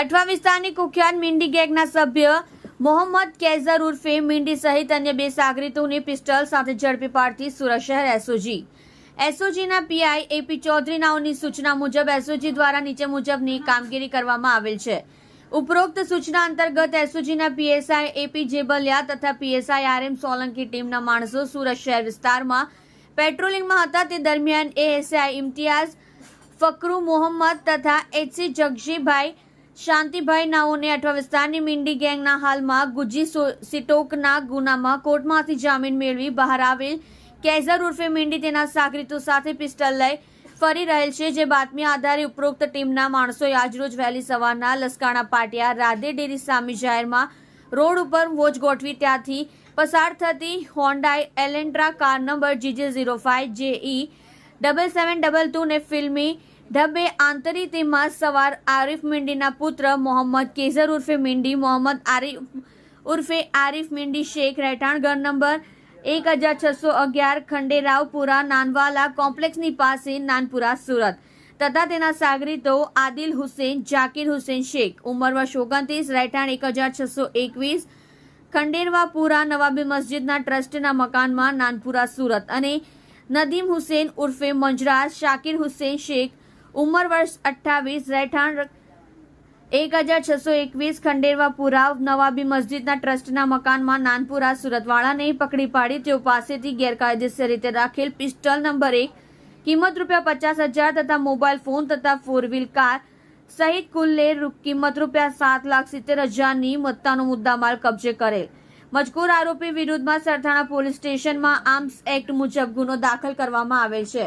અઠવા વિસ્તારની કુખ્યાત મિંડી ગેંગના સભ્ય મોહમ્મદ કેઝર ઉર્ફે મિંડી સહિત અન્ય બે સાગરીતોને પિસ્ટલ સાથે ઝડપી પાડતી સુરત શહેર એસઓજી. એસઓજીના પીઆઈ એપી ચૌધરી નાઓની સૂચના મુજબ એસઓજી દ્વારા નીચે મુજબની કામગીરી કરવામાં આવેલ છે. ઉપરોક્ત સૂચના અંતર્ગત એસઓજીના પીએસઆઈ એપી જેબલિયા તથા પીએસઆઈ આર એમ સોલંકી ટીમના માણસો સુરત શહેર વિસ્તારમાં પેટ્રોલિંગમાં હતા. તે દરમિયાન એએસઆઈ ઇમ્તિયાઝ, ફકરુ મોહમ્મદ તથા એચસી જગજીભાઈ શાંતિભાઈ નાઓને અઠવા વિસ્તારની મિંડી ગેંગના હાલમાં ગુજી સિટોકના ગુનામાં કોર્ટમાંથી જામીન મેળવી બહાર આવેલ કેઝર ઉર્ફે મિંડી તેના સાગરીતો સાથે પિસ્ટલ લઈ ફરી રહેલ છે, જે બાતમી આધારે ઉપરોક્ત ટીમના માણસોએ આજરોજ વહેલી સવારના લસકાણા પાટિયા રાધે ડેરી સામી જાહેરમાં રોડ ઉપર વોચ ગોઠવી ત્યાંથી પસાર થતી Hyundai Elantra car number GJ zero five JE double seven double two ને ફિલ્મી ઢબે આંતરી તેમાં સવાર આરિફ મિંડીના પુત્ર મોહમ્મદ કેઝર ઉર્ફે મિંડી, મોહમ્મદ આરિફ ઉર્ફે આરિફ મિંડી, શેખ રહેઠાણ, ઘર નંબર એક હજાર છસો અગિયાર ખંડેરાવપુરા, નાનવાલા કોમ્પ્લેક્સની પાસે, નાનપુરા, સુરત. તથા તેના સાગરીતો આદિલ હુસેન, જાકીર હુસેન શેખ. ઉંમર વર્ષ રહેઠાણ એક હજાર છસો એકવીસ ખંડેરવાપુરા નવાબી મસ્જિદના ટ્રસ્ટના મકાનમાં, નાનપુરા, સુરત. અને નદીમ હુસેન ઉર્ફે મંજરાજ શાકિર હુસેન શેખ ઉંમર વર્ષ અઠ્ઠાવીસ, રહેઠાણ એક હજાર છસો એકવીસ ખંડેરવાપુરા નવાબી મસ્જિદના ટ્રસ્ટના મકાનમાં નાનપુરા સુરતવાળાને પકડી પાડી તેઓ પાસેથી ગેરકાયદેસર રીતે રાખેલ પિસ્ટલ નંબર એક, કિંમત રૂપિયા પચાસ હજાર તથા મોબાઈલ ફોન તથા ફોર વ્હીલ કાર સહિત કુલ્લે કિંમત રૂપિયા સાત લાખ સિત્તેર હજારની મત્તાનો મુદ્દામાલ કબજે કરેલ. મજકૂર આરોપી વિરુદ્ધમાં સરથાણા પોલીસ સ્ટેશનમાં આર્મ્સ એક્ટ મુજબ ગુનો દાખલ કરવામાં આવેલ છે.